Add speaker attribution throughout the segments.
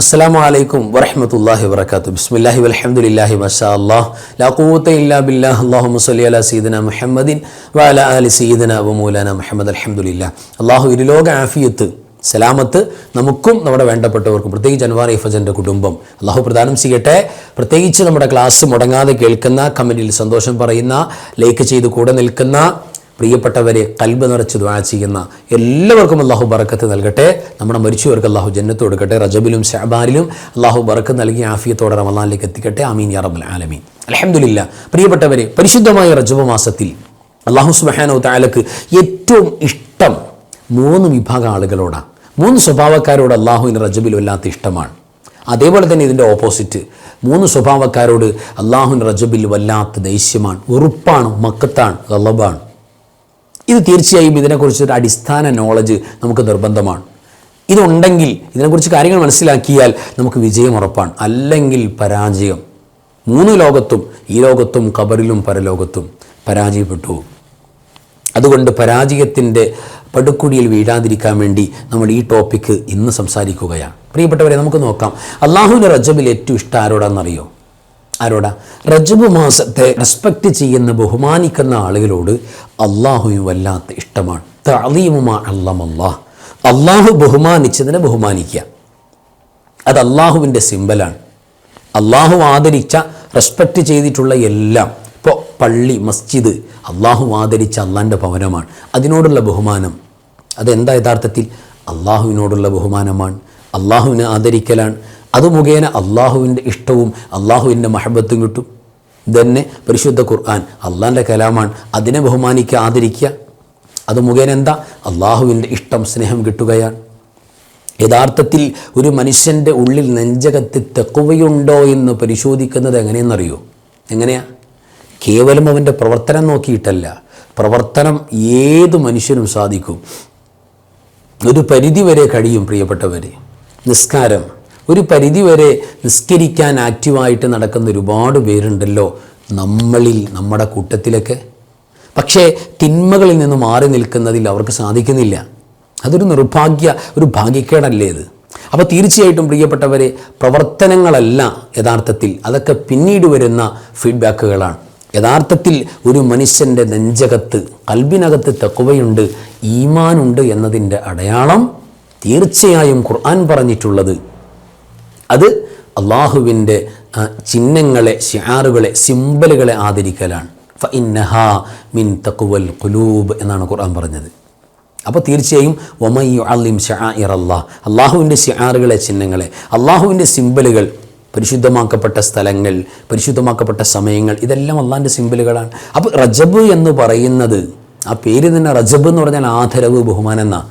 Speaker 1: അസ്സലാമു വലൈക്കും വറഹ്മത്തുള്ളാഹി വർക്കാത്തു ബിസ്മില്ലാഹി വലഹമുല്ലാഹി മശാ ലാഖൂത്ത ഇല്ലാ ബില്ലാഹ്. അള്ളാഹു സ്വല്ലി അല സീദന മുഹമ്മദിൻ വല ആലി സീദന വമൂലാന മുഹമ്മദ്. അലഹമുല്ല അള്ളാഹു ഇരുലോക ആഫിയത്ത് സലാമത്ത് നമുക്കും നമ്മുടെ വേണ്ടപ്പെട്ടവർക്കും പ്രത്യേകിച്ച് അൻവാർ ഇഫജന്റെ കുടുംബം അള്ളാഹു പ്രദാനം ചെയ്യട്ടെ. പ്രത്യേകിച്ച് നമ്മുടെ ക്ലാസ് മുടങ്ങാതെ കേൾക്കുന്ന കമന്റിൽ സന്തോഷം പറയുന്ന ലൈക്ക് ചെയ്ത് കൂടെ നിൽക്കുന്ന പ്രിയപ്പെട്ടവരെ കൽബ് നിറച്ച് ദ്വാ ചെയ്യുന്ന എല്ലാവർക്കും അള്ളാഹു ബറക്കത്ത് നൽകട്ടെ. നമ്മുടെ മരിച്ചവർക്ക് അള്ളാഹു ജന്നത്ത് കൊടുക്കട്ടെ. റജബിലും ഷാബാലിലും അള്ളാഹു ബറക്കത്ത് നൽകി ആഫിയത്തോടെ റമലാനിലേക്ക് എത്തിക്കട്ടെ. അമീൻ യാ റബ്ബൽ ആലമീൻ. അലഹമുല്ല പ്രിയപ്പെട്ടവരെ പരിശുദ്ധമായ റജബ് മാസത്തിൽ അള്ളാഹു സുബഹാനോ താലക്ക് ഏറ്റവും ഇഷ്ടം മൂന്ന് വിഭാഗം ആളുകളോടാണ്. മൂന്ന് സ്വഭാവക്കാരോട് അള്ളാഹുവിന് റജബിൽ വല്ലാത്ത ഇഷ്ടമാണ്. അതേപോലെ തന്നെ ഇതിന്റെ ഓപ്പോസിറ്റ് മൂന്ന് സ്വഭാവക്കാരോട് അള്ളാഹുൻ റജബിൽ വല്ലാത്ത ദേഷ്യമാണ്. ഉറുപ്പാണ് മക്കത്താണ് ഗളബാണ് ഇത് തീർച്ചയായും ഇതിനെക്കുറിച്ച് ഒരു അടിസ്ഥാന നോളജ് നമുക്ക് നിർബന്ധമാണ്. ഇതുണ്ടെങ്കിൽ ഇതിനെക്കുറിച്ച് കാര്യങ്ങൾ മനസ്സിലാക്കിയാൽ നമുക്ക് വിജയം ഉറപ്പാണ്. അല്ലെങ്കിൽ പരാജയം. മൂന്ന് ലോകത്തും ഈ ലോകത്തും കബറിലും പരലോകത്തും പരാജയപ്പെട്ടു അതുകൊണ്ട് പരാജയത്തിന്റെ പടുക്കുടിയിൽ വീഴാതിരിക്കാൻ വേണ്ടി നമ്മൾ ഈ ടോപ്പിക്ക് ഇന്ന് സംസാരിക്കുകയാണ്. പ്രിയപ്പെട്ടവരെ നമുക്ക് നോക്കാം. അള്ളാഹുവിന്റെ റജബിൽ ഏറ്റവും ഇഷ്ടം ആരോടാണെന്നറിയോ? ആരോടാ? റജബ് മാസത്തെ റെസ്പെക്റ്റ് ചെയ്യുന്ന ബഹുമാനിക്കുന്ന ആളുകളോട് അള്ളാഹുവിന് വല്ലാത്ത ഇഷ്ടമാണ്. അള്ളാഹു ബഹുമാനിച്ചതിനെ ബഹുമാനിക്കുക. അത് അള്ളാഹുവിന്റെ സിമ്പലാണ് അള്ളാഹു ആദരിച്ച റെസ്പെക്റ്റ് ചെയ്തിട്ടുള്ള എല്ലാം. ഇപ്പോൾ പള്ളി മസ്ജിദ് അള്ളാഹു ആദരിച്ച അള്ളാന്റെ ഭവനമാണ്. അതിനോടുള്ള ബഹുമാനം. അതെന്താ യഥാർത്ഥത്തിൽ? അള്ളാഹുവിനോടുള്ള ബഹുമാനമാണ്. അള്ളാഹുവിനെ ആദരിക്കലാണ്. അത് മുഖേന അള്ളാഹുവിന്റെ ഇഷ്ടവും അള്ളാഹുവിന്റെ മഹബത്തും കിട്ടും. ഇതന്നെ പരിശുദ്ധ ഖുർആൻ അള്ളാന്റെ കലാമാണ്. അതിനെ ബഹുമാനിക്കുക ആദരിക്കുക. അത് മുഖേന എന്താ? അള്ളാഹുവിന്റെ ഇഷ്ടം സ്നേഹം കിട്ടുകയാണ്. യഥാർത്ഥത്തിൽ ഒരു മനുഷ്യന്റെ ഉള്ളിൽ നെഞ്ചകത്ത് തെക്കുവയുണ്ടോ എന്ന് പരിശോധിക്കുന്നത് എങ്ങനെയെന്നറിയോ? എങ്ങനെയാ? കേവലം അവന്റെ പ്രവർത്തനം നോക്കിയിട്ടല്ല. പ്രവർത്തനം ഏത് മനുഷ്യനും സാധിക്കും. ഒരു പരിധി വരെ കഴിയും പ്രിയപ്പെട്ടവരെ. നിസ്കാരം. ഒരു പരിധിവരെ നിസ്കരിക്കാൻ ആക്റ്റീവായിട്ട് നടക്കുന്ന ഒരുപാട് പേരുണ്ടല്ലോ നമ്മളിൽ നമ്മുടെ കൂട്ടത്തിലൊക്കെ. പക്ഷേ തിന്മകളിൽ നിന്ന് മാറി നിൽക്കുന്നതിൽ അവർക്ക് സാധിക്കുന്നില്ല. അതൊരു നിർഭാഗ്യ ഒരു ഭാഗ്യക്കേടല്ലേ ഇത്. അപ്പോൾ തീർച്ചയായിട്ടും പ്രിയപ്പെട്ടവരെ പ്രവർത്തനങ്ങളല്ല യഥാർത്ഥത്തിൽ. അതൊക്കെ പിന്നീട് വരുന്ന ഫീഡ്ബാക്കുകളാണ്. യഥാർത്ഥത്തിൽ ഒരു മനുഷ്യന്റെ നെഞ്ചകത്ത് കൽബിനകത്ത് തെക്കുവയുണ്ട് ഈമാനുണ്ട് എന്നതിന്റെ അടയാളം തീർച്ചയായും ഖുർആൻ പറഞ്ഞിട്ടുള്ളത് അത് അള്ളാഹുവിന്റെ ചിഹ്നങ്ങളെ ഷിയാറുകളെ സിംബലുകളെ ആദരിക്കലാണ്. ഫ മിൻ തക്കുവൽ കുലൂബ് എന്നാണ് ഖുർആൻ പറഞ്ഞത്. അപ്പോൾ തീർച്ചയായും ഒമയ്യു അലിം ഷാ ഇർ അള്ളാഹ് അള്ളാഹുവിന്റെ ഷിയാറുകളെ ചിഹ്നങ്ങളെ അള്ളാഹുവിന്റെ സിംബലുകൾ പരിശുദ്ധമാക്കപ്പെട്ട സ്ഥലങ്ങൾ പരിശുദ്ധമാക്കപ്പെട്ട സമയങ്ങൾ ഇതെല്ലാം അള്ളാഹിന്റെ സിമ്പിളുകളാണ് അപ്പോൾ റജബ് എന്ന് പറയുന്നത് ആ പേര് തന്നെ റജബ് എന്ന് പറഞ്ഞാൽ ആദരവ് ബഹുമാനെന്ന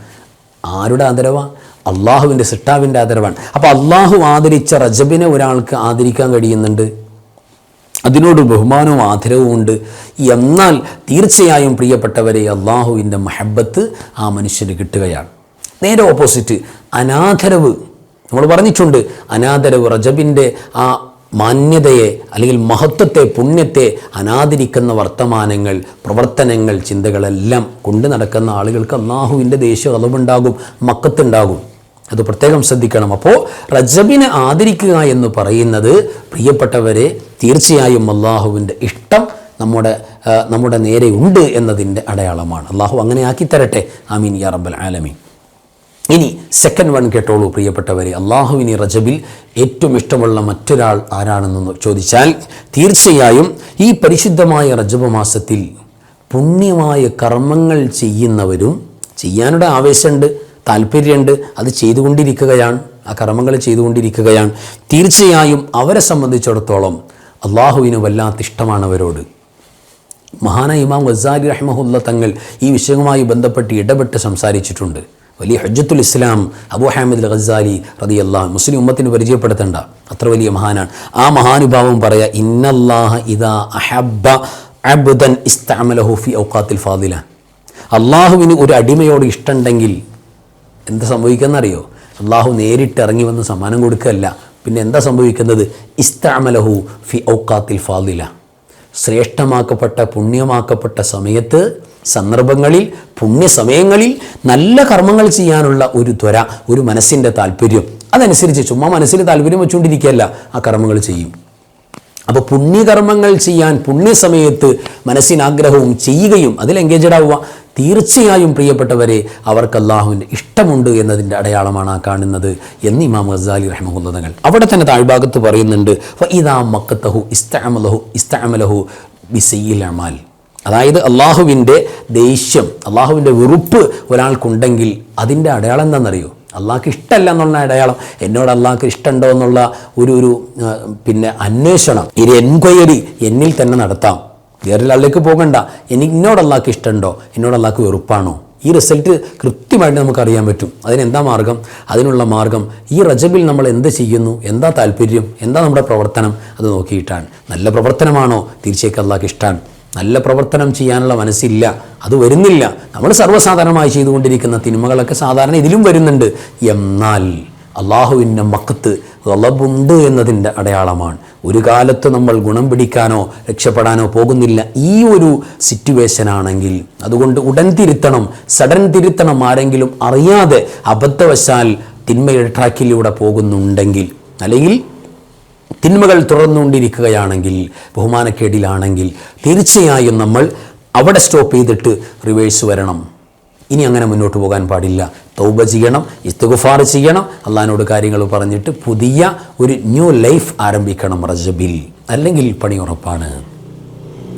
Speaker 1: ആരുടെ ആദരവാ? അള്ളാഹുവിന്റെ സിട്ടാവിന്റെ ആദരവാണ്. അപ്പോൾ അള്ളാഹു ആദരിച്ച റജബിനെ ഒരാൾക്ക് ആദരിക്കാൻ കഴിയുന്നുണ്ട്? അതിനോട് ബഹുമാനവും ആദരവും ഉണ്ട്. എന്നാൽ തീർച്ചയായും പ്രിയപ്പെട്ടവരെ അള്ളാഹുവിന്റെ മഹബത്ത് ആ മനുഷ്യന് കിട്ടുകയാണ്. നേരെ ഓപ്പോസിറ്റ് അനാദരവ്. നമ്മൾ പറഞ്ഞിട്ടുണ്ട് അനാദരവ് റജബിന്റെ ആ മാന്യതയെ അല്ലെങ്കിൽ മഹത്വത്തെ പുണ്യത്തെ അനാദരിക്കുന്ന വർത്തമാനങ്ങൾ പ്രവർത്തനങ്ങൾ ചിന്തകളെല്ലാം കൊണ്ടു നടക്കുന്ന ആളുകൾക്ക് അള്ളാഹുവിന്റെ ദേശീയ അളവുണ്ടാകും മക്കത്തുണ്ടാകും. അത് പ്രത്യേകം ശ്രദ്ധിക്കണം. അപ്പോൾ റജബിനെ ആദരിക്കുക എന്ന് പറയുന്നത് പ്രിയപ്പെട്ടവരെ തീർച്ചയായും അള്ളാഹുവിന്റെ ഇഷ്ടം നമ്മുടെ നമ്മുടെ നേരെ ഉണ്ട് എന്നതിന്റെ അടയാളമാണ്. അള്ളാഹു അങ്ങനെ ആക്കി തരട്ടെ ആമീൻ യാ റബ്ബൽ ആലമീൻ. ഇനി സെക്കൻഡ് വൺ കേട്ടോളൂ പ്രിയപ്പെട്ടവരെ. അള്ളാഹുവിന് റജബിൽ ഏറ്റവും ഇഷ്ടമുള്ള മറ്റൊരാൾ ആരാണെന്ന് ചോദിച്ചാൽ തീർച്ചയായും ഈ പരിശുദ്ധമായ റജബ് മാസത്തിൽ പുണ്യമായ കർമ്മങ്ങൾ ചെയ്യുന്നവരും ചെയ്യാനുള്ള ആവേശമുണ്ട്. താല്പര്യമുണ്ട് അത് ചെയ്തുകൊണ്ടിരിക്കുകയാണ്. ആ കർമ്മങ്ങൾ ചെയ്തുകൊണ്ടിരിക്കുകയാണ്. തീർച്ചയായും അവരെ സംബന്ധിച്ചിടത്തോളം അള്ളാഹുവിന് വല്ലാത്ത ഇഷ്ടമാണ് അവരോട്. മഹാന ഇമാം ഗസാലി റഹ്മഹുല്ല തങ്ങൾ ഈ വിഷയവുമായി ബന്ധപ്പെട്ട് ഇടപെട്ട് സംസാരിച്ചിട്ടുണ്ട്. വലിയ ഹജ്ജത്തുൽ ഇസ്ലാം അബു ഹാമിദ് ഗസാലി റതി അള്ളാഹ് മുസ്ലിം ഉമ്മത്തിന് പരിചയപ്പെടുത്തേണ്ട. അത്ര വലിയ മഹാനാണ്. ആ മഹാനുഭാവം പറയാ ഇന്നല്ലാഹ ഇദാ അഹബ്ബ അബ്ദൻ ഇസ്താമലഹുഫി ഔക്കാത്തിൽ ഫാദില. അള്ളാഹുവിന് ഒരു അടിമയോട് ഇഷ്ടമുണ്ടെങ്കിൽ എന്താ സംഭവിക്കുന്നറിയോ അള്ളാഹു നേരിട്ട് ഇറങ്ങി വന്ന് സമ്മാനം കൊടുക്കുകയല്ല. പിന്നെ എന്താ സംഭവിക്കുന്നത്? ഇസ്താമലഹു ഫി ഔക്കാത്തിൽ ഫാദില. ശ്രേഷ്ഠമാക്കപ്പെട്ട പുണ്യമാക്കപ്പെട്ട സമയത്ത് സന്ദർഭങ്ങളിൽ പുണ്യസമയങ്ങളിൽ നല്ല കർമ്മങ്ങൾ ചെയ്യാനുള്ള ഒരു ത്വര ഒരു മനസ്സിന്റെ താല്പര്യം. അതനുസരിച്ച് ചുമ്മാ മനസ്സിൽ താല്പര്യം വെച്ചുകൊണ്ടിരിക്കുകയല്ല ആ കർമ്മങ്ങൾ ചെയ്യും. അപ്പോൾ പുണ്യകർമ്മങ്ങൾ ചെയ്യാൻ പുണ്യസമയത്ത് മനസ്സിനാഗ്രഹവും ചെയ്യുകയും അതിൽ എൻഗേജഡ് ആവുക തീർച്ചയായും പ്രിയപ്പെട്ടവരെ അവർക്ക് അള്ളാഹുവിന്റെ ഇഷ്ടമുണ്ട് എന്നതിന്റെ അടയാളമാണ് ആ കാണുന്നത് എന്ന് ഇമാം ഗസാലി റഹ്മുല്ലതങ്ങൾ അവിടെ തന്നെ താഴ്ഭാഗത്ത് പറയുന്നുണ്ട്. ഇതാ മക്കത്തഹു ഇസ്താമലഹു ഇസ്താമലഹു ബിസയിൽ അമാൽ. അതായത് അള്ളാഹുവിന്റെ ദേഷ്യം അള്ളാഹുവിന്റെ വെറുപ്പ് ഒരാൾക്കുണ്ടെങ്കിൽ അതിന്റെ അടയാളം എന്താണെന്നറിയോ? അള്ളാഹ്ക്ക് ഇഷ്ടമല്ല എന്നുള്ള അടയാളം. എന്നോട് അള്ളാഹ്ക്ക് ഇഷ്ടമുണ്ടോ എന്നുള്ള ഒരു ഒരു പിന്നെ അന്വേഷണം ഒരു എൻക്വയറി എന്നിൽ തന്നെ നടത്താം. വേറൊരാളിലേക്ക് പോകണ്ട. എനിക്ക് എന്നോട് അള്ളാഹ്ക്ക് ഇഷ്ടമുണ്ടോ എന്നോട് അള്ളാഹ്ക്ക് വെറുപ്പാണോ? ഈ റിസൾട്ട് കൃത്യമായിട്ട് നമുക്ക് അറിയാൻ പറ്റും. അതിനെന്താ മാർഗം? അതിനുള്ള മാർഗം ഈ റജബിൽ നമ്മൾ എന്ത് ചെയ്യുന്നു? എന്താ താല്പര്യം? എന്താ നമ്മുടെ പ്രവർത്തനം? അത് നോക്കിയിട്ടാണ്. നല്ല പ്രവർത്തനമാണോ? തീർച്ചയായും അള്ളാഹ്ക്ക് ഇഷ്ടമാണ് നല്ല പ്രവർത്തനം ചെയ്യാനുള്ള മനസ്സില്ല. അത് വരുന്നില്ല. നമ്മൾ സർവസാധാരണമായി ചെയ്തുകൊണ്ടിരിക്കുന്ന തിന്മകളൊക്കെ സാധാരണ ഇതിലും വരുന്നുണ്ട്. എന്നാൽ അള്ളാഹുവിന്റെ മക്കത്ത് റലബുണ്ട് എന്നതിന്റെ അടയാളമാണ്. ഒരു കാലത്ത് നമ്മൾ ഗുണം പിടിക്കാനോ രക്ഷപ്പെടാനോ പോകുന്നില്ല. ഈ ഒരു സിറ്റുവേഷൻ ആണെങ്കിൽ അതുകൊണ്ട് ഉടൻ തിരുത്തണം സഡൻ തിരുത്തണം ആരെങ്കിലും അറിയാതെ അബദ്ധവശാൽ തിന്മയുടെ ട്രാക്കിലൂടെ പോകുന്നുണ്ടെങ്കിൽ അല്ലെങ്കിൽ തിന്മകൾ തുടർന്നുകൊണ്ടിരിക്കുകയാണെങ്കിൽ ബഹുമാനക്കേടിലാണെങ്കിൽ തീർച്ചയായും നമ്മൾ അവിടെ സ്റ്റോപ്പ് ചെയ്തിട്ട് റിവേഴ്സ് വരണം. ഇനി അങ്ങനെ മുന്നോട്ട് പോകാൻ പാടില്ല. തൗബ ചെയ്യണം ഇസ്തുഗുഫാർ ചെയ്യണം. അള്ളഹാനോട് കാര്യങ്ങൾ പറഞ്ഞിട്ട് പുതിയ ഒരു ന്യൂ ലൈഫ് ആരംഭിക്കണം റജബിൽ. അല്ലെങ്കിൽ പണി ഉറപ്പാണ്.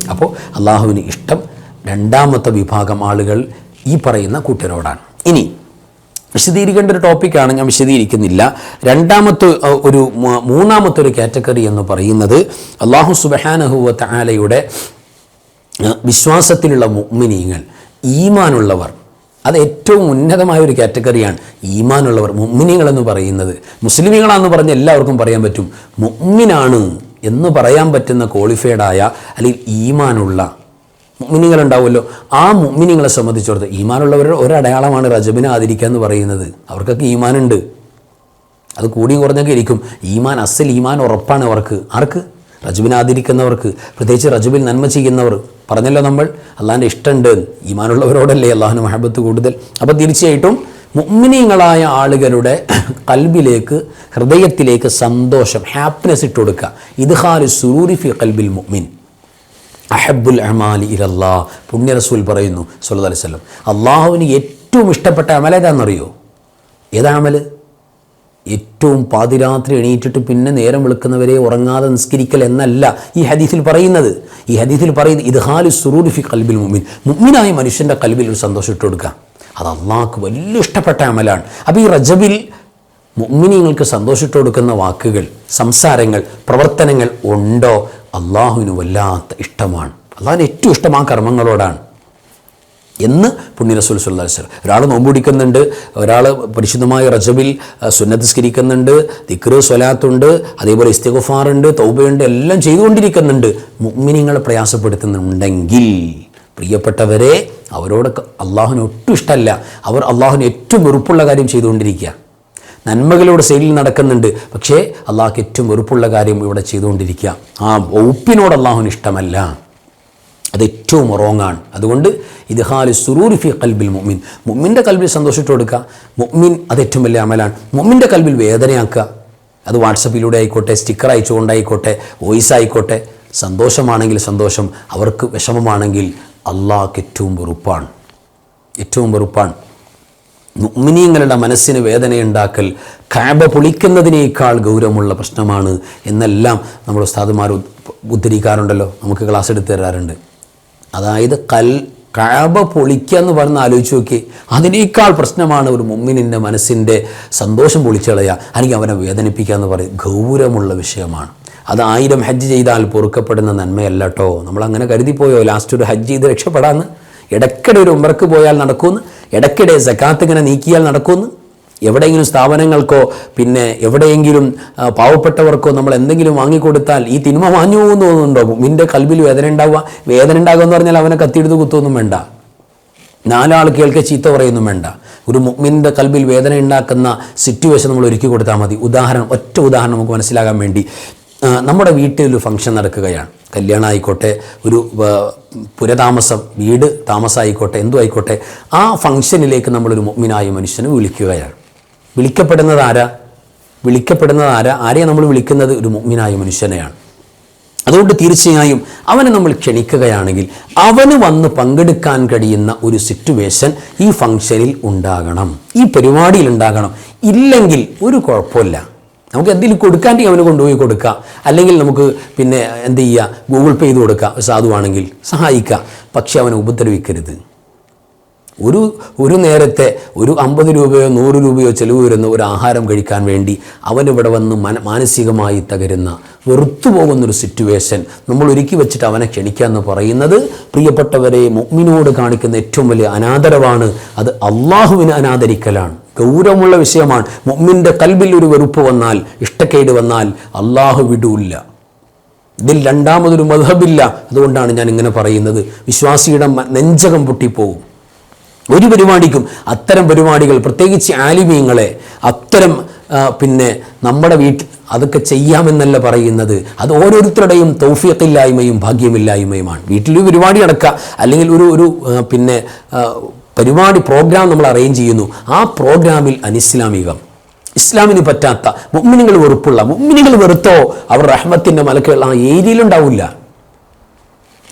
Speaker 1: അപ്പോൾ അള്ളാഹുവിന് ഇഷ്ടം രണ്ടാമത്തെ വിഭാഗം ആളുകൾ ഈ പറയുന്ന കൂട്ടരോടാണ്. ഇനി വിശദീകരിക്കേണ്ട ഒരു ടോപ്പിക്കാണ് ഞാൻ വിശദീകരിക്കുന്നില്ല. രണ്ടാമത്തെ ഒരു മൂന്നാമത്തെ ഒരു കാറ്റഗറി എന്ന് പറയുന്നത് അള്ളാഹു സുബഹാനഹുവ ആലയുടെ വിശ്വാസത്തിലുള്ള മുഗ്മിനീങ്ങൾ ഈമാനുള്ളവർ. അത് ഏറ്റവും ഉന്നതമായ ഒരു കാറ്റഗറിയാണ് ഈമാനുള്ളവർ മുഅ്മിനീങ്ങൾ എന്ന് പറയുന്നത്. മുസ്ലിമികളാണെന്ന് പറഞ്ഞ് എല്ലാവർക്കും പറയാൻ പറ്റും. മുഅ്മിനാണ് എന്ന് പറയാൻ പറ്റുന്ന ക്വാളിഫൈഡായ അല്ലെങ്കിൽ ഈമാനുള്ള മുഅ്മിനീങ്ങൾ ഉണ്ടാവുമല്ലോ ആ മുഅ്മിനീങ്ങളെ സംബന്ധിച്ചിടത്ത് ഈമാനുള്ളവരുടെ ഒരടയാളമാണ് റജബിനെ ആദരിക്കുക എന്ന് പറയുന്നത്. അവർക്കൊക്കെ ഈമാനുണ്ട്. അത് കൂടിയും കുറഞ്ഞൊക്കെ ഇരിക്കും. ഈമാൻ അസൽ ഈമാൻ ഉറപ്പാണ് അവർക്ക്. ആർക്ക്? റജുബിനെ ആദരിക്കുന്നവർക്ക് പ്രത്യേകിച്ച് റജുബിൽ നന്മ ചെയ്യുന്നവർ പറഞ്ഞല്ലോ നമ്മൾ അള്ളാഹിന്റെ ഇഷ്ടമുണ്ട് ഈമാനുള്ളവരോടല്ലേ അള്ളാഹിന് മഹബത്ത് കൂടുതൽ. അപ്പോൾ തീർച്ചയായിട്ടും മുഅ്മിനീങ്ങളായ ആളുകളുടെ കൽബിലേക്ക് ഹൃദയത്തിലേക്ക് സന്തോഷം ഹാപ്പിനെസ് ഇട്ട് കൊടുക്കുക. ഇദ്ഹാലു സുറൂരി ഫി കൽബിൽ മുഅ്മിൻ. അഹബുൽ അഹ്മാലി ഇലല്ലാ പുണ്യ പറയുന്നു സല്ലല്ലാഹു അലൈഹി അള്ളാഹുവിന് ഏറ്റവും ഇഷ്ടപ്പെട്ട അമൽ ഏതാണെന്നറിയോ ഏതാ അമൽ ഏറ്റവും പാതിരാത്രി എണീറ്റിട്ട് പിന്നെ നേരം വെളുക്കുന്നവരെ ഉറങ്ങാതെ നിസ്കരിക്കൽ എന്നല്ല ഈ ഹദീസിൽ പറയുന്നത്. ഈ ഹദീസിൽ പറയുന്നത് ഇദ്ഹാലു സുറൂർ ഫി കൽബിൽ മുമ്മിൻ മുമ്മിനായ മനുഷ്യന്റെ കൽബിൽ ഒരു സന്തോഷം ഇട്ട് കൊടുക്കുക. അത് അള്ളാഹ്ക്ക് വലിയ ഇഷ്ടപ്പെട്ട അമലാണ്. അപ്പോൾ ഈ റജബിൽ മുഅ്മിനീങ്ങൾക്ക് സന്തോഷിട്ട് കൊടുക്കുന്ന വാക്കുകൾ സംസാരങ്ങൾ പ്രവർത്തനങ്ങൾ ഉണ്ടോ? അള്ളാഹുവിന് വല്ലാത്ത ഇഷ്ടമാണ്. അള്ളാഹിന് ഏറ്റവും ഇഷ്ടം ആ കർമ്മങ്ങളോടാണ്. എന്ന് പുണ്യ റസൂൽ അലൈഹി വസല്ലം ഒരാൾ നോമ്പുടിക്കുന്നുണ്ട് ഒരാൾ പരിശുദ്ധമായ റജബിൽ സുന്നതിസ്കരിക്കുന്നുണ്ട് ദിക്റ് സ്വലാത്തുണ്ട് അതേപോലെ ഇസ്തിഗുഫാറുണ്ട് തൗബയുണ്ട് എല്ലാം ചെയ്തുകൊണ്ടിരിക്കുന്നുണ്ട്. മുഗ്മിനിങ്ങളെ പ്രയാസപ്പെടുത്തുന്നുണ്ടെങ്കിൽ പ്രിയപ്പെട്ടവരെ അവരോട് അള്ളാഹുവിന് ഒട്ടും ഇഷ്ടമല്ല. അവർ അള്ളാഹുവിന് ഏറ്റവും വെറുപ്പുള്ള കാര്യം ചെയ്തുകൊണ്ടിരിക്കുക. നന്മകളോട് സൈഡിൽ നടക്കുന്നുണ്ട് പക്ഷേ അള്ളാഹ്ക്ക് ഏറ്റവും വെറുപ്പുള്ള കാര്യം ഇവിടെ ചെയ്തുകൊണ്ടിരിക്കുക. ആ ഒപ്പിനോട് അള്ളാഹുവിന് ഇഷ്ടമല്ല. അത് ഏറ്റവും റോങ്ങാണ് അതുകൊണ്ട് ഇത് ഹാലി സുറൂരി ഫി കൽബിൽ മുഅ്മിൻ. മുഅ്മിന്റെ കൽബിൽ സന്തോഷിട്ട് കൊടുക്കുക. മുഅ്മിൻ അത് ഏറ്റവും വലിയ അമലാണ്. മുഅ്മിന്റെ കൽബിൽ വേദനയാക്കുക. അത് വാട്സപ്പിലൂടെ ആയിക്കോട്ടെ സ്റ്റിക്കർ അയച്ചുകൊണ്ടായിക്കോട്ടെ വോയിസ് ആയിക്കോട്ടെ സന്തോഷമാണെങ്കിൽ സന്തോഷം അവർക്ക് വിഷമമാണെങ്കിൽ അള്ളാഹ്ക്ക് ഏറ്റവും വെറുപ്പാണ്. ഏറ്റവും വെറുപ്പാണ്. മുഅ്മിനീങ്ങളുടെ മനസ്സിന് വേദനയുണ്ടാക്കൽ കാബ പൊളിക്കുന്നതിനേക്കാൾ ഗൗരവമുള്ള പ്രശ്നമാണ് എന്നെല്ലാം നമ്മൾ ഉസ്താദുമാർ ഉദ്- ഉദ്ധരിക്കാറുണ്ടല്ലോ. നമുക്ക് ക്ലാസ് എടുത്ത് തരാറുണ്ട്. അതായത് കൽ കഴബ പൊളിക്കുക എന്ന് പറഞ്ഞ് ആലോചിച്ച് നോക്കി. അതിനേക്കാൾ പ്രശ്നമാണ് ഒരു മുമ്മിനിന്റെ മനസ്സിന്റെ സന്തോഷം പൊളിച്ചളയുക. അല്ലെങ്കിൽ അവനെ വേദനിപ്പിക്കുക എന്ന് പറയും. ഗൗരവമുള്ള വിഷയമാണ്. അത് ആയിരം ഹജ്ജ് ചെയ്താൽ പൊറുക്കപ്പെടുന്ന നന്മയല്ല കേട്ടോ നമ്മൾ അങ്ങനെ കരുതിപ്പോയോ? ലാസ്റ്റ് ഒരു ഹജ്ജ് ചെയ്ത് രക്ഷപ്പെടാന്ന്? ഇടയ്ക്കിടെ ഒരു ഉമ്രക്ക് പോയാൽ നടക്കുമെന്ന്? ഇടയ്ക്കിടെ സക്കാത്ത് ഇങ്ങനെ നീക്കിയാൽ നടക്കുമെന്ന്? എവിടെയെങ്കിലും സ്ഥാപനങ്ങൾക്കോ പിന്നെ എവിടെയെങ്കിലും പാവപ്പെട്ടവർക്കോ നമ്മൾ എന്തെങ്കിലും വാങ്ങിക്കൊടുത്താൽ ഈ തിന്മ മാഞ്ഞു എന്ന് തോന്നുന്നുണ്ടോ? നിന്റെ കൽബിൽ വേദന ഉണ്ടാവുക. വേദന ഉണ്ടാകുക എന്ന് പറഞ്ഞാൽ അവനെ കത്തിയെടുത്ത് കുത്തൊന്നും വേണ്ട. നാലാൾ കേൾക്കെ ചീത്ത പറയൊന്നും വേണ്ട. ഒരു മുഗ്മിന്റെ കൽബിൽ വേദന ഉണ്ടാക്കുന്ന സിറ്റുവേഷൻ നമ്മൾ ഒരുക്കി കൊടുത്താൽ മതി. ഉദാഹരണം ഒറ്റ ഉദാഹരണം നമുക്ക് മനസ്സിലാകാൻ വേണ്ടി. നമ്മുടെ വീട്ടിൽ ഒരു ഫംഗ്ഷൻ നടക്കുകയാണ്. കല്യാണം ആയിക്കോട്ടെ ഒരു പുരതാമസം വീട് താമസമായിക്കോട്ടെ എന്തു ആയിക്കോട്ടെ ആ ഫംഗ്ഷനിലേക്ക് നമ്മളൊരു മുഗ്മിനായ മനുഷ്യനെ വിളിക്കുകയാണ്. വിളിക്കപ്പെടുന്നത് ആരാ? വിളിക്കപ്പെടുന്നത് ആരാ? ആരെയാണ് നമ്മൾ വിളിക്കുന്നത്? ഒരു മുഗ്മിനായ മനുഷ്യനെയാണ്. അതുകൊണ്ട് തീർച്ചയായും അവനെ നമ്മൾ ക്ഷണിക്കുകയാണെങ്കിൽ അവന് വന്ന് പങ്കെടുക്കാൻ കഴിയുന്ന ഒരു സിറ്റുവേഷൻ ഈ ഫംഗ്ഷനിൽ ഉണ്ടാകണം. ഈ പരിപാടിയിൽ ഉണ്ടാകണം. ഇല്ലെങ്കിൽ ഒരു കുഴപ്പമില്ല. നമുക്ക് എന്തെങ്കിലും കൊടുക്കാണ്ടെങ്കിൽ അവന് കൊണ്ടുപോയി കൊടുക്കുക. അല്ലെങ്കിൽ നമുക്ക് പിന്നെ എന്ത് ചെയ്യുക? ഗൂഗിൾ പേ ചെയ്ത് കൊടുക്കുക. സാധുവാണെങ്കിൽ സഹായിക്കുക. പക്ഷേ അവനെ ഉപദ്രവിക്കരുത്. ഒരു ഒരു നേരത്തെ ഒരു അമ്പത് രൂപയോ നൂറ് രൂപയോ ചെലവ് വരുന്ന ഒരു ആഹാരം കഴിക്കാൻ വേണ്ടി അവനിവിടെ വന്ന് മന മാനസികമായി തകരുന്ന വെറുത്തു പോകുന്നൊരു സിറ്റുവേഷൻ നമ്മൾ ഒരുക്കി വെച്ചിട്ട് അവനെ ക്ഷണിക്കുക എന്ന് പറയുന്നത് പ്രിയപ്പെട്ടവരെ മുഗ്മിനോട് കാണിക്കുന്ന ഏറ്റവും വലിയ അനാദരവാണ്. അത് അള്ളാഹുവിനെ അനാദരിക്കലാണ്. ഗൗരവമുള്ള വിഷയമാണ്. മുഗ്മിന്റെ കൽബിൽ ഒരു വെറുപ്പ് വന്നാൽ ഇഷ്ടക്കേട് വന്നാൽ അള്ളാഹു വിടൂല്ല. ഇതിൽ രണ്ടാമതൊരു മധബില്ല അതുകൊണ്ടാണ് ഞാൻ ഇങ്ങനെ പറയുന്നത്. വിശ്വാസിയുടെ നെഞ്ചകം പൊട്ടിപ്പോവും. ഒരു പരിപാടിക്കും അത്തരം പരിപാടികൾ പ്രത്യേകിച്ച് ആലിമീങ്ങളെ അത്തരം പിന്നെ നമ്മുടെ വീട്ടിൽ അതൊക്കെ ചെയ്യാമെന്നല്ല പറയുന്നത്. അത് ഓരോരുത്തരുടെയും തൗഫിയത്തില്ലായ്മയും ഭാഗ്യമില്ലായ്മയുമാണ്. വീട്ടിൽ പരിപാടി നടക്കുക അല്ലെങ്കിൽ ഒരു ഒരു പിന്നെ പരിപാടി പ്രോഗ്രാം നമ്മൾ അറേഞ്ച് ചെയ്യുന്നു. ആ പ്രോഗ്രാമിൽ അനിസ്ലാമികം. ഇസ്ലാമിന് പറ്റാത്ത മുമ്മിനികൾ വെറുപ്പുള്ള മുമ്മിനികൾ വെറുത്തോ അവർ റഹ്മത്തിന്റെ മലക്കുകൾ ആ ഏരിയയിലുണ്ടാവില്ല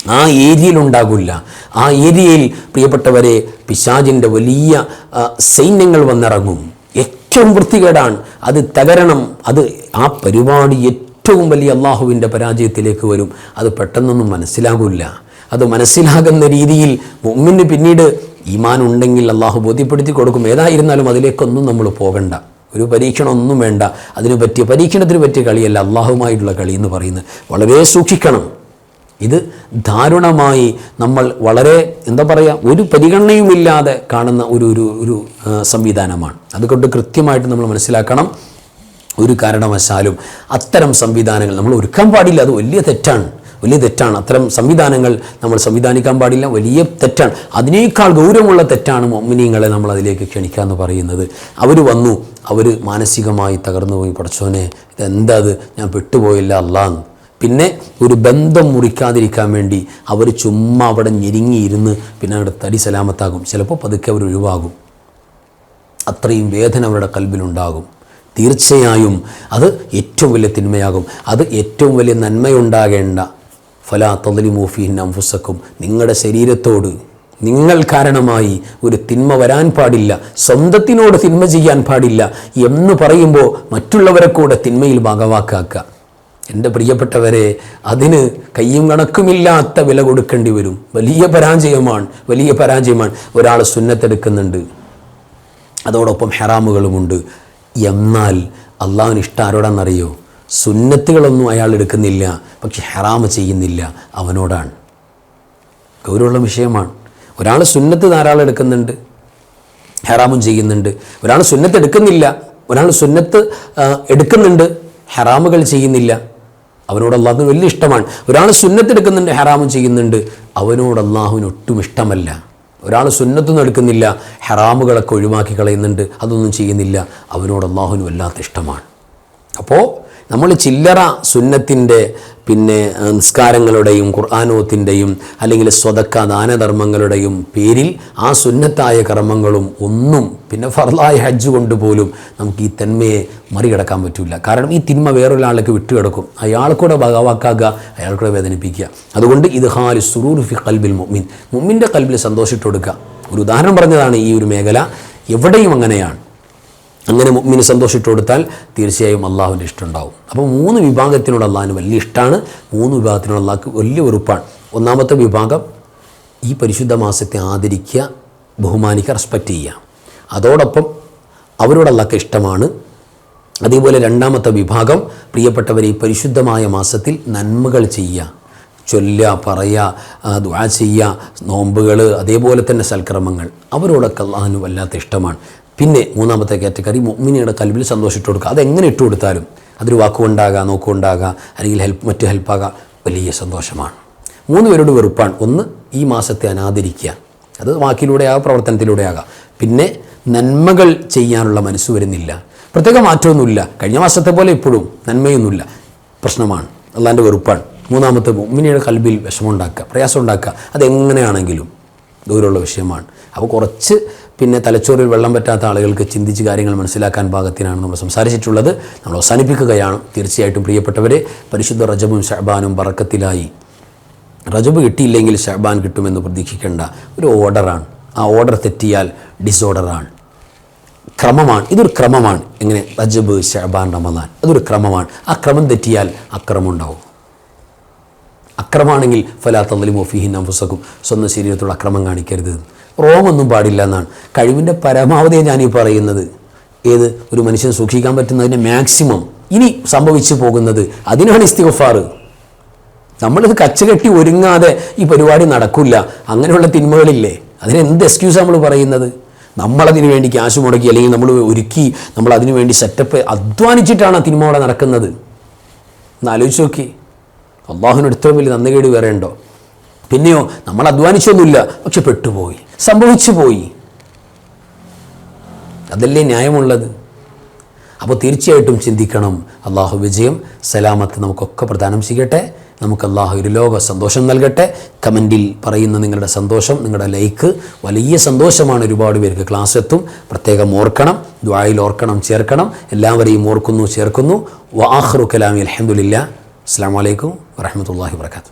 Speaker 1: ആ ഏരിയയിൽ ഉണ്ടാകില്ല ആ ഏരിയയിൽ പ്രിയപ്പെട്ടവരെ പിശാജിന്റെ വലിയ സൈന്യങ്ങൾ വന്നിറങ്ങും. ഏറ്റവും വൃത്തികേടാണ്. അത് തകരണം. അത് ആ പരിപാടി ഏറ്റവും വലിയ അള്ളാഹുവിന്റെ പരാജയത്തിലേക്ക് വരും. അത് പെട്ടെന്നൊന്നും മനസ്സിലാകില്ല. അത് മനസ്സിലാകുന്ന രീതിയിൽ മുമ്മിന് പിന്നീട് ഈമാൻ ഉണ്ടെങ്കിൽ അള്ളാഹു ബോധ്യപ്പെടുത്തി കൊടുക്കും. ഏതായിരുന്നാലും അതിലേക്കൊന്നും നമ്മൾ പോകണ്ട. ഒരു പരീക്ഷണമൊന്നും വേണ്ട. അതിന് പറ്റിയ പരീക്ഷണത്തിന് പറ്റിയ കളിയല്ല അള്ളാഹുമായിട്ടുള്ള കളി എന്ന് പറയുന്നത്. വളരെ സൂക്ഷിക്കണം. ഇത് ദാരുണമായി നമ്മൾ വളരെ എന്താ പറയുക ഒരു പരിഗണനയുമില്ലാതെ കാണുന്ന ഒരു ഒരു ഒരു സംവിധാനമാണ്. അതുകൊണ്ട് കൃത്യമായിട്ട് നമ്മൾ മനസ്സിലാക്കണം ഒരു കാരണവശാലും അത്തരം സംവിധാനങ്ങൾ നമ്മൾ ഒരുക്കാൻ പാടില്ല. അത് വലിയ തെറ്റാണ്. വലിയ തെറ്റാണ്. അത്തരം സംവിധാനങ്ങൾ നമ്മൾ സംവിധാനിക്കാൻ പാടില്ല. വലിയ തെറ്റാണ്. അതിനേക്കാൾ ഗൗരവമുള്ള തെറ്റാണ് മൊമിനിയങ്ങളെ നമ്മൾ അതിലേക്ക് ക്ഷണിക്കുക എന്ന് പറയുന്നത്. അവർ വന്നു. അവർ മാനസികമായി തകർന്നു പോയി പഠിച്ചോനെ ഇതെന്താ അത്? ഞാൻ പെട്ടുപോയില്ല. അല്ലാന്ന് പിന്നെ ഒരു ബന്ധം മുറിക്കാതിരിക്കാൻ വേണ്ടി അവർ ചുമ്മാ അവിടെ ഞെരുങ്ങിയിരുന്ന് പിന്നെ അവിടെ തടി സലാമത്താകും. ചിലപ്പോൾ പതുക്കെ അവർ ഒഴിവാകും. അത്രയും വേദന അവരുടെ കൽബിലുണ്ടാകും. തീർച്ചയായും അത് ഏറ്റവും വലിയ തിന്മയാകും. അത് ഏറ്റവും വലിയ നന്മയുണ്ടാകേണ്ട. ഫലാ തദലിമൂഫിൻ അംഫുസക്കും നിങ്ങളുടെ ശരീരത്തോട് നിങ്ങൾ കാരണമായി ഒരു തിന്മ വരാൻ പാടില്ല. സ്വന്തത്തിനോട് തിന്മ ചെയ്യാൻ പാടില്ല എന്ന് പറയുമ്പോൾ മറ്റുള്ളവരെ കൂടെ തിന്മയിൽ ഭാഗവാക്കാക്കുക. എന്റെ പ്രിയപ്പെട്ടവരെ അതിന് കയ്യും കണക്കുമില്ലാത്ത വില കൊടുക്കേണ്ടി വരും. വലിയ പരാജയമാണ് വലിയ പരാജയമാണ്. ഒരാൾ സുന്നത്തെടുക്കുന്നുണ്ട് അതോടൊപ്പം ഹെറാമുകളുമുണ്ട്. എന്നാൽ അള്ളാഹുവിന് ഇഷ്ടം ആരോടാണെന്നറിയോ സുന്നത്തുകളൊന്നും അയാൾ എടുക്കുന്നില്ല പക്ഷെ ഹെറാമ് ചെയ്യുന്നില്ല അവനോടാണ്. ഗൗരവമുള്ള വിഷയമാണ്. ഒരാൾ സുന്നത്ത് ധാരാളം എടുക്കുന്നുണ്ട് ഹെറാമും ചെയ്യുന്നുണ്ട്. ഒരാൾ സുന്നത്ത് എടുക്കുന്നില്ല ഒരാൾ സുന്നത്ത് എടുക്കുന്നുണ്ട് ഹെറാമുകൾ ചെയ്യുന്നില്ല. അവനോട് അള്ളാഹുവിന് വലിയ ഇഷ്ടമാണ്. ഒരാൾ സുന്നത്തെടുക്കുന്നുണ്ട് ഹറാമും ചെയ്യുന്നുണ്ട്. അവനോട് അള്ളാഹുവിന് ഒട്ടും ഇഷ്ടമല്ല. ഒരാൾ സുന്നത്തൊന്നും എടുക്കുന്നില്ല ഹറാമുകളൊക്കെ ഒഴിവാക്കി കളയുന്നുണ്ട് അതൊന്നും ചെയ്യുന്നില്ല. അവനോട് അള്ളാഹുവിന് വല്ലാത്ത ഇഷ്ടമാണ്. അപ്പോൾ നമ്മൾ ചില്ലറ സുന്നത്തിന്റെ പിന്നെ നിസ്കാരങ്ങളുടെയും ഖുർആാനോത്തിന്റെയും അല്ലെങ്കിൽ സ്വതക്ക ദാനധർമ്മങ്ങളുടെയും പേരിൽ ആ സുന്നത്തായ കർമ്മങ്ങളും ഒന്നും പിന്നെ ഫർലായ ഹജ്ജ് കൊണ്ട് പോലും നമുക്ക് ഈ തന്മയെ മറികടക്കാൻ പറ്റില്ല കാരണം ഈ തിന്മ വേറൊരാളിലേക്ക് വിട്ടുകിടക്കും. അയാൾക്കൂടെ ഭഗവാക്കാക്കുക അയാൾക്കൂടെ വേദനിപ്പിക്കുക. അതുകൊണ്ട് ഇത് ഹാലി സുറൂർ ഫി കൽബിൽ മുമ്മിൻ മുമ്മിന്റെ കൽബിൽ സന്തോഷിട്ട് കൊടുക്കുക. ഒരു ഉദാഹരണം പറഞ്ഞതാണ് ഈ ഒരു മേഖല. എവിടെയും അങ്ങനെയാണ്. അങ്ങനെ മുഗ്മിന് സന്തോഷിട്ട് കൊടുത്താൽ തീർച്ചയായും അള്ളാഹുവിന്റെ ഇഷ്ടം ഉണ്ടാവും. അപ്പോൾ മൂന്ന് വിഭാഗത്തിനോട് അള്ളാഹിന് വലിയ ഇഷ്ടമാണ്. മൂന്ന് വിഭാഗത്തിനോട് അള്ളാഹ്ക്ക് വലിയ വെറുപ്പാണ്. ഒന്നാമത്തെ വിഭാഗം ഈ പരിശുദ്ധ മാസത്തെ ആദരിക്കുക ബഹുമാനിക്കുക റെസ്പെക്റ്റ് ചെയ്യുക. അതോടൊപ്പം അവരോട് അള്ളാഹ്ക്ക് ഇഷ്ടമാണ്. അതേപോലെ രണ്ടാമത്തെ വിഭാഗം പ്രിയപ്പെട്ടവരെ ഈ പരിശുദ്ധമായ മാസത്തിൽ നന്മകൾ ചെയ്യുക. ചൊല്ലുക പറയുക ദുആ ചെയ്യുക നോമ്പുകൾ അതേപോലെ തന്നെ സൽക്രമങ്ങൾ. അവരോടൊക്കെ അള്ളാഹിന് വല്ലാത്ത ഇഷ്ടമാണ്. പിന്നെ മൂന്നാമത്തെ കാറ്റഗറി മുഅ്മിനിയുടെ കൽവിൽ സന്തോഷിട്ട് കൊടുക്കുക. അതെങ്ങനെ ഇട്ട് കൊടുത്താലും അതൊരു വാക്കുകൊണ്ടാകാം നോക്കുകൊണ്ടാകാം അല്ലെങ്കിൽ ഹെൽപ്പ് മറ്റ് ഹെൽപ്പാകാം. വലിയ സന്തോഷമാണ്. മൂന്ന് പേരോട് വെറുപ്പാണ്. ഒന്ന് ഈ മാസത്തെ അനാദരിക്കുക. അത് വാക്കിലൂടെ ആകാം പ്രവർത്തനത്തിലൂടെ ആകാം. പിന്നെ നന്മകൾ ചെയ്യാനുള്ള മനസ്സ് വരുന്നില്ല. പ്രത്യേക മാറ്റമൊന്നുമില്ല. കഴിഞ്ഞ മാസത്തെ പോലെ ഇപ്പോഴും നന്മയൊന്നുമില്ല. പ്രശ്നമാണ്. അള്ളാന്റെ വെറുപ്പാണ്. മൂന്നാമത്തെ മുമ്മിനിയുടെ കൽബിൽ വിഷമമുണ്ടാക്കുക പ്രയാസം ഉണ്ടാക്കുക. അതെങ്ങനെയാണെങ്കിലും ദൂരമുള്ള വിഷയമാണ്. അപ്പോൾ കുറച്ച് പിന്നെ തലച്ചോറിൽ വെള്ളം പറ്റാത്ത ആളുകൾക്ക് ചിന്തിച്ച് കാര്യങ്ങൾ മനസ്സിലാക്കാൻ പാകത്തിനാണ് നമ്മൾ സംസാരിച്ചിട്ടുള്ളത്. നമ്മൾ അവസാനിപ്പിക്കുകയാണ്. തീർച്ചയായിട്ടും പ്രിയപ്പെട്ടവരെ പരിശുദ്ധ റജബും ഷഹബാനും പറക്കത്തിലായി റജബ് കിട്ടിയില്ലെങ്കിൽ ഷഹബാൻ കിട്ടുമെന്ന് പ്രതീക്ഷിക്കേണ്ട ഒരു ഓർഡറാണ്. ആ ഓർഡർ തെറ്റിയാൽ ഡിസോർഡറാണ് ക്രമമാണ്. ഇതൊരു ക്രമമാണ്. എങ്ങനെ? റജബ് ഷഹബാൻ റമദാൻ. അതൊരു ക്രമമാണ്. ആ ക്രമം തെറ്റിയാൽ അക്രമം ഉണ്ടാവും അക്രമാണെങ്കിൽ ഫലാ തന്നലിമോ ഫിഹിൻ അംഫുസക്കും സ്വന്തം ശരീരത്തോട് അക്രമം കാണിക്കരുത്. റോമൊന്നും പാടില്ല എന്നാണ്. കഴിവിന്റെ പരമാവധി ഞാനീ പറയുന്നത്. ഏത്? ഒരു മനുഷ്യൻ സൂക്ഷിക്കാൻ പറ്റുന്നതിന്റെ മാക്സിമം ഇനി സംഭവിച്ചു പോകുന്നത് അതിനാണ് ഇസ്തിഗഫാറ്. നമ്മളിത് കച്ചുകെട്ടി ഒരുങ്ങാതെ ഈ പരിപാടി നടക്കില്ല അങ്ങനെയുള്ള തിന്മകളില്ലേ? അതിനെന്ത് എക്സ്ക്യൂസ് നമ്മൾ പറയുന്നത്? നമ്മളതിനു വേണ്ടി ക്യാഷ് മുടക്കി അല്ലെങ്കിൽ നമ്മൾ ഒരുക്കി നമ്മൾ അതിനു വേണ്ടി സെറ്റപ്പ് അധ്വാനിച്ചിട്ടാണ് ആ തിന്മ അവിടെ നടക്കുന്നത്. ഒന്ന് നോക്കി അള്ളാഹുവിന് എടുത്തോ വലിയ നന്ദികേട് വേറെ ഉണ്ടോ? പിന്നെയോ നമ്മൾ അധ്വാനിച്ചൊന്നുമില്ല പക്ഷെ പെട്ടുപോയി സംഭവിച്ചു പോയി. അതല്ലേ ന്യായമുള്ളത്? അപ്പോൾ തീർച്ചയായിട്ടും ചിന്തിക്കണം അള്ളാഹു വിജയം സലാമത്ത് നമുക്കൊക്കെ പ്രദാനം ചെയ്യട്ടെ നമുക്ക് അള്ളാഹു ഒരു ലോക സന്തോഷം നൽകട്ടെ. കമന്റിൽ പറയുന്ന നിങ്ങളുടെ സന്തോഷം നിങ്ങളുടെ ലൈക്ക് വലിയ സന്തോഷമാണ് ഒരുപാട് പേർക്ക് ക്ലാസ് എത്തും. പ്രത്യേകം ഓർക്കണം ദ്വായിൽ ഓർക്കണം ചേർക്കണം എല്ലാവരെയും ഓർക്കുന്നു ചേർക്കുന്നു. വാഹ്റു കലാമി അലഹമുല്ല അസ്സാം വലൈക്കും വരഹമത്തല്ലാഹി വർക്കാത്തു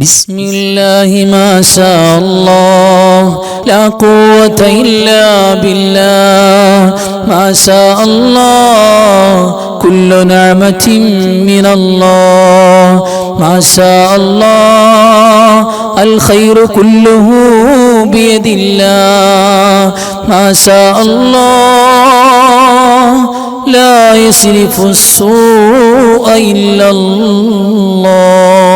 Speaker 2: بسم الله ما شاء الله. لا قوة إلا بالله. ما شاء الله. كل نعمة من الله. ما شاء الله. الخير كله بيد الله. ما شاء الله. لا يصرف السوء إلا الله.